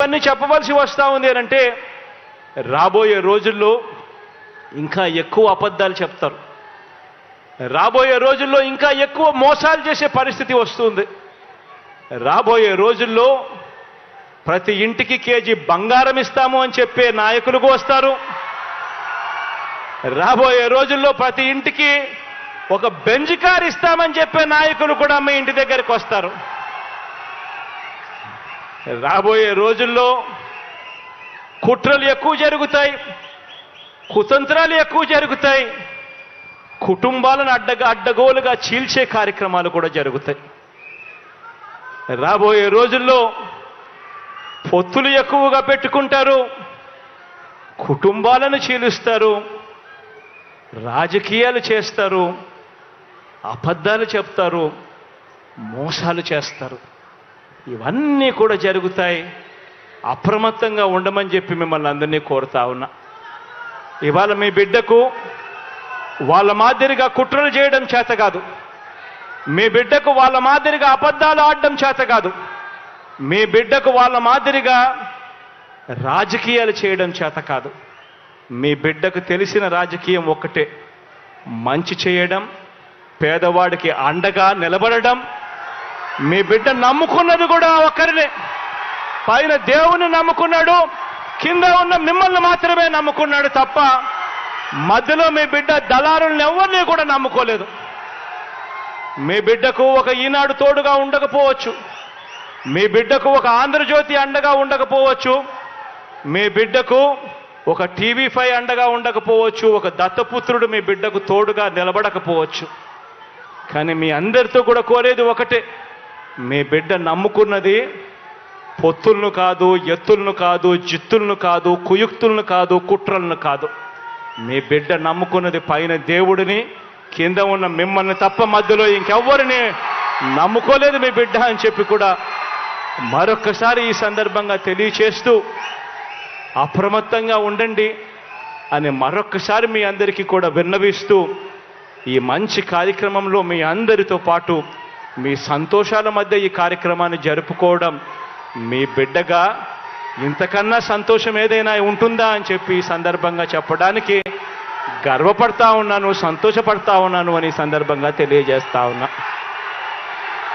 ఇవన్నీ చెప్పవలసి వస్తూ ఉంది అంటే రాబోయే రోజుల్లో ఇంకా ఎక్కువ అబద్ధాలు చెప్తారు. రాబోయే రోజుల్లో ఇంకా ఎక్కువ మోసాలు చేసే పరిస్థితి వస్తుంది. రాబోయే రోజుల్లో ప్రతి ఇంటికి కేజీ బంగారం ఇస్తాము అని చెప్పే నాయకులకు వస్తారు. రాబోయే రోజుల్లో ప్రతి ఇంటికి ఒక బెంజ్ కార్ ఇస్తామని చెప్పే నాయకులు కూడా మీ ఇంటి దగ్గరికి వస్తారు. రాబోయే రోజుల్లో కుట్రలు ఎక్కువ జరుగుతాయి కుతంత్రాలు ఎక్కువ జరుగుతాయి కుటుంబాలను అడ్డగా అడ్డగోలుగా చీల్చే కార్యక్రమాలు కూడా జరుగుతాయి. రాబోయే రోజుల్లో పొత్తులు ఎక్కువగా పెట్టుకుంటారు కుటుంబాలను చీలుస్తారు రాజకీయాలు చేస్తారు అబద్ధాలు చెప్తారు మోసాలు చేస్తారు. ఇవన్నీ కూడా జరుగుతాయి. అప్రమత్తంగా ఉండమని చెప్పి మిమ్మల్ని అందరినీ కోరుతా ఉన్నా. ఇవాళ మీ బిడ్డకు వాళ్ళ మాదిరిగా కుట్రలు చేయడం చేత కాదు. మీ బిడ్డకు వాళ్ళ మాదిరిగా అబద్ధాలు ఆడడం చేత కాదు. మీ బిడ్డకు వాళ్ళ మాదిరిగా రాజకీయాలు చేయడం చేత కాదు. మీ బిడ్డకు తెలిసిన రాజకీయం ఒక్కటే. మంచి చేయడం పేదవాడికి అండగా నిలబడడం మీ బిడ్డ నమ్ముకున్నది కూడా ఒక్కరినే. పైన దేవుని నమ్ముకున్నాడు కింద ఉన్న మిమ్మల్ని మాత్రమే నమ్ముకున్నాడు తప్ప మధ్యలో మీ బిడ్డ దళారులను ఎవరిని కూడా నమ్ముకోలేదు. మీ బిడ్డకు ఒక ఈనాడు తోడుగా ఉండకపోవచ్చు. మీ బిడ్డకు ఒక ఆంధ్రజ్యోతి అండగా ఉండకపోవచ్చు. మీ బిడ్డకు ఒక టీవీ ఫైవ్ అండగా ఉండకపోవచ్చు. ఒక దత్తపుత్రుడు మీ బిడ్డకు తోడుగా నిలబడకపోవచ్చు. కానీ మీ అందరితో కూడా కోరేది ఒకటే మీ బిడ్డ నమ్ముకున్నది పొత్తులను కాదు ఎత్తులను కాదు జిత్తులను కాదు కుయుక్తులను కాదు కుట్రలను కాదు. మీ బిడ్డ నమ్ముకున్నది పైన దేవుడిని కింద ఉన్న మిమ్మల్ని తప్ప మధ్యలో ఇంకెవ్వరిని నమ్ముకోలేదు మీ బిడ్డ అని చెప్పి కూడా మరొకసారి ఈ సందర్భంగా తెలియచేస్తూ అప్రమత్తంగా ఉండండి అని మరొకసారి మీ అందరికీ కూడా విన్నవిస్తూ ఈ మంచి కార్యక్రమంలో మీ అందరితో పాటు మీ సంతోషాల మధ్య ఈ కార్యక్రమాన్ని జరుపుకోవడం మీ బిడ్డగా ఇంతకన్నా సంతోషం ఏదైనా ఉంటుందా అని చెప్పి ఈ సందర్భంగా చెప్పడానికి గర్వపడతా ఉన్నాను సంతోషపడతా ఉన్నాను అని సందర్భంగా తెలియజేస్తా ఉన్నా.